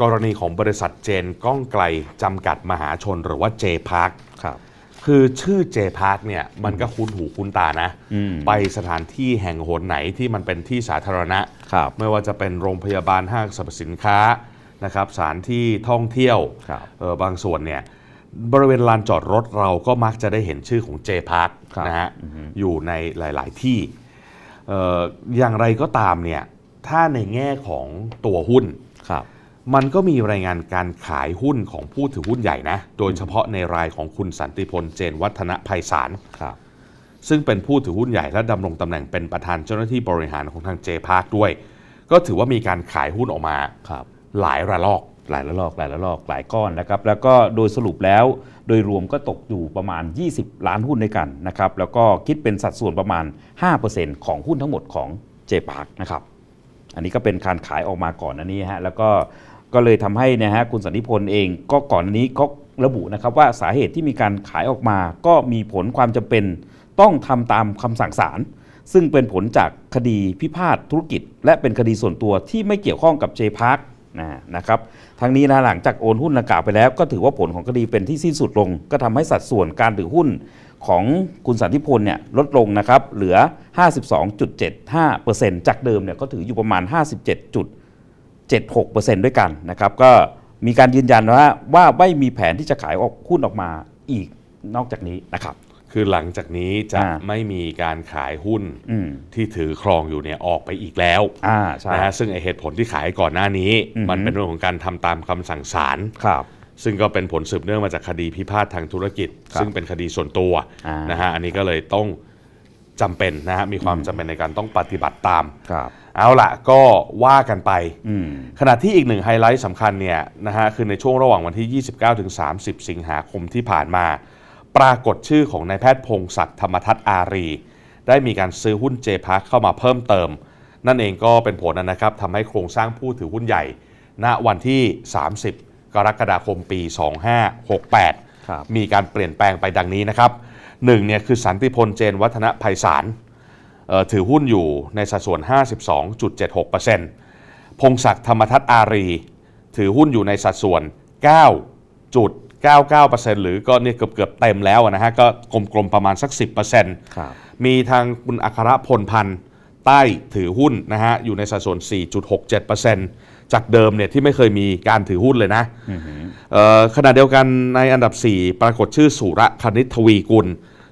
กรณีของบริษัทเจนก้องไกลจำกัดมหาชนหรือว่า J Park ครับ คือชื่อ J Park เนี่ยมันก็คุ้นหูคุ้นตานะ อืม ไปสถานที่แห่งหนไหนที่มันเป็นที่สาธารณะ ครับ ไม่ว่าจะเป็นโรงพยาบาลห้างสรรพสินค้านะครับสถานที่ท่องเที่ยวครับ เออบางส่วนเนี่ยบริเวณลานจอดรถเราก็มักจะได้เห็นชื่อของ J Park ครับนะฮะอยู่ในหลาย ๆ ที่เอ่ออย่างไรก็ตามเนี่ยถ้าในแง่ของตัวหุ้น ครับ มันก็มีรายงานการขายหุ้นของผู้ถือหุ้นใหญ่นะ โดยเฉพาะในรายของคุณสันติพลเจนวัฒนภัยสารครับ ซึ่งเป็นผู้ถือหุ้นใหญ่และดำรงตำแหน่งเป็นประธานเจ้าหน้าที่บริหารของทางเจพาร์คด้วย ก็ถือว่ามีการขายหุ้นออกมาครับ หลายระลอก หลายระลอกหลายระลอกหลายก้อนนะครับ แล้วก็โดยสรุปแล้ว โดยรวมก็ตกอยู่ประมาณ 20 ล้านหุ้นด้วยกันนะครับ แล้วก็คิดเป็นสัดส่วนประมาณ 5%ของหุ้นทั้งหมดของ J Park นะครับ อันนี้ก็เป็นการขายออกมาก่อนอันนี้ฮะแล้วก็ ก็เลยทำให้นะฮะคุณสันติพลเองก็ก่อนนี้ก็ระบุนะครับว่าสาเหตุที่มีการขายออกมา ก็มีผลความจำเป็นต้องทำตามคำสั่งศาลซึ่งเป็นผลจากคดีพิพาทธุรกิจ และเป็นคดีส่วนตัวที่ไม่เกี่ยวข้องกับ J Park นะนะครับทั้งนี้นะหลังจากโอนหุ้นดังกล่าวไปแล้ว ก็ถือว่าผลของคดีเป็นที่สิ้นสุดลง ก็ทำให้สัดส่วนการถือหุ้นของคุณสันติพลเนี่ยลดลงนะครับเหลือ 52.75%จากเดิมเนี่ยก็ถืออยู่ประมาณ 57. 57.76%ด้วยกันนะครับก็มีการยืนยันว่าว่าไม่มีแผนที่จะขายออกหุ้นออกมาอีกนอกจากนี้นะครับ คือหลังจากนี้จะอ่าไม่มีการขายหุ้นอืมที่ถือครองอยู่เนี่ยออกไปอีกแล้วอ่าใช่นะฮะซึ่งไอเหตุผลที่ขายก่อนหน้านี้ อือหือมันเป็นเรื่องของการทำตามคำสั่งศาล ครับ ซึ่งก็เป็นผลสืบเนื่องมาจากคดีพิพาททางธุรกิจ ครับซึ่งเป็นคดีส่วนตัวอ่าน นะฮะอันนี้ก็เลยต้องจำเป็นนะฮะมีความจำเป็นในการต้องปฏิบัติตาม ครับ เอาล่ะก็ว่ากันไปอืมขณะที่อีกหนึ่งไฮไลท์สำคัญเนี่ยนะฮะคือในช่วงระหว่างวันที่ 29 ถึง 30 สิงหาคมที่ผ่านมา ปรากฏชื่อของนายแพทย์พงศักดิ์ธรรมทัศน์อารี ได้มีการซื้อหุ้นเจพาร์คเข้ามาเพิ่มเติม นั่นเองก็เป็นผลนะครับทำให้โครงสร้างผู้ถือหุ้นใหญ่ ณวันที่ 30 กรกฎาคมปี 2568ครับมีการเปลี่ยนแปลงไปดังนี้นะครับหนึ่งเนี่ยคือสันติพลเจนวัฒนภัยสารเอ่อ ถือหุ้นอยู่ในสัดส่วน 52.76%พงศักดิ์ธรรมทัศน์อารี ถือหุ้นอยู่ในสัดส่วน 9.99%หรือก็เนี่ยเกือบเกือบๆเต็มแล้วนะฮะ ก็กลมๆประมาณสัก 10%ครับมีทางคุณอัครพลพันธ์ใต้ถือหุ้นนะฮะ อยู่ในสัดส่วน 4.67%จากเดิมเนี่ยที่ไม่เคยมีการถือหุ้นเลยนะเอ่อขณะเดียวกันในอันดับ 4 ปรากฏชื่อสุรคณิตทวีกุล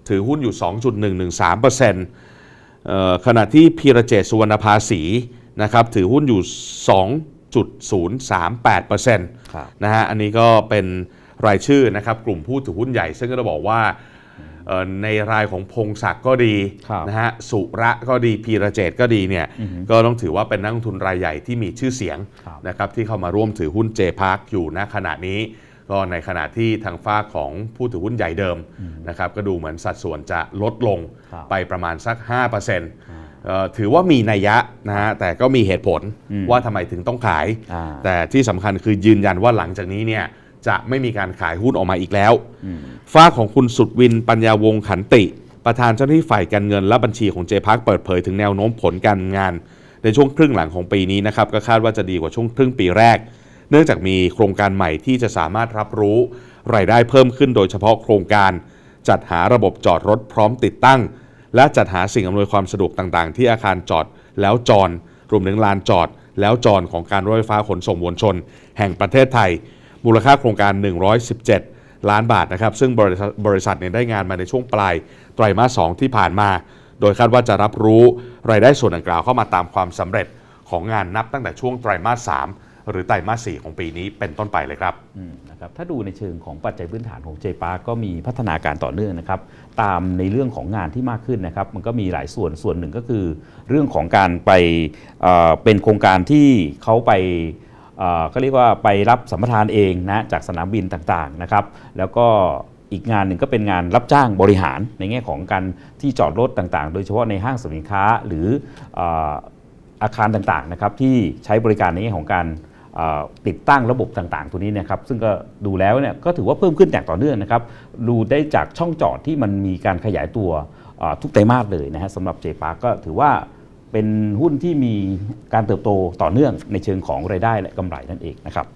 ถือหุ้นอยู่ 2.113%เอ่อ ขณะที่พีระเจตสุวรรณภาษีนะครับถือหุ้นอยู่ 2.038%ครับนะฮะอันนี้ก็เป็นรายชื่อนะครับกลุ่มผู้ถือหุ้นใหญ่ ซึ่งก็จะบอกว่าเอ่อในรายของพงศักดิ์ก็ดีครับนะฮะสุระก็ดีพีระเจตก็ดีเนี่ยก็ต้องถือว่าเป็นนักลงทุนรายใหญ่ที่มีชื่อเสียงครับนะครับที่เข้ามาร่วมถือหุ้นเจพาร์คอยู่ณขณะนี้ ก็ในขณะที่ทางฝ้ากของผู้ถือหุ้นใหญ่เดิมนะครับก็ดูเหมือนสัดส่วนจะลดลงครับไปประมาณสัก5%เอ่อถือว่ามีนัยยะนะฮะแต่ก็มีเหตุผลว่าทำไมถึงต้องขายอ่าแต่ที่สำคัญคือยืนยันว่าหลังจากนี้เนี่ยจะไม่มีการขายหุ้นออกมาอีกแล้วฝ้ากของคุณสุดวินปัญญาวงศ์ขันติ ประธานเจ้าหน้าที่ฝ่ายการเงินและบัญชีของเจพักเปิดเผยถึงแนวโน้มผลการงาน ในช่วงครึ่งหลังของปีนี้นะครับก็คาดว่าจะดีกว่าช่วงครึ่งปีแรก เนื่องจากมีโครงการใหม่ที่จะสามารถรับรู้รายได้เพิ่มขึ้นโดยเฉพาะโครงการ จัดหาระบบจอดรถพร้อมติดตั้ง และจัดหาสิ่งอำนวยความสะดวกต่างๆ ที่อาคารจอดแล้วจอดรวมถึงลานจอด แล้วจอดของการรถไฟฟ้าขนส่งมวลชน แห่งประเทศไทย มูลค่าโครงการ 117 ล้านบาทนะครับ ซึ่งบริษัทบริษัทเนี่ยได้งานมาในช่วงปลายไตรมาส 2 ที่ผ่านมา โดยคาดว่าจะรับรู้รายได้ส่วนดังกล่าวเข้ามาตามความสำเร็จของงานนับตั้งแต่ช่วงไตรมาส 3 หรือไตรมาส4ของปีนี้เป็นต้นไปเลยครับนะครับถ้าดูในเชิงของปัจจัยพื้นฐานของ J Park ก็มีพัฒนาการต่อเนื่องนะครับตามในเรื่องของงานที่มากขึ้นนะครับมันก็มีหลายส่วนส่วนหนึ่งก็คือ เรื่องของการไปเป็นโครงการที่เขาไปเอ่อก็เรียกว่าไปรับสัมปทานเองนะจากสนามบินต่างๆนะครับ แล้วก็อีกงานหนึ่งก็เป็นงานรับจ้างบริหารในแง่ของการที่จอดรถต่างๆ โดยเฉพาะในห้างสรรพสินค้าหรืออาคารต่างๆนะครับที่ใช้บริการในแง่ของการ ติดตั้งระบบต่างๆ ตัวนี้นะครับซึ่งก็ดูแล้วเนี่ยก็ถือว่าเพิ่มขึ้นอย่างต่อเนื่องนะครับดูได้จากช่องจอดที่มันมีการขยายตัวทุกไตรมาสเลยนะฮะสำหรับ J Park ก็ถือว่าเป็นหุ้นที่มีการเติบโตต่อเนื่องในเชิงของรายได้และกำไรนั่นเองนะครับ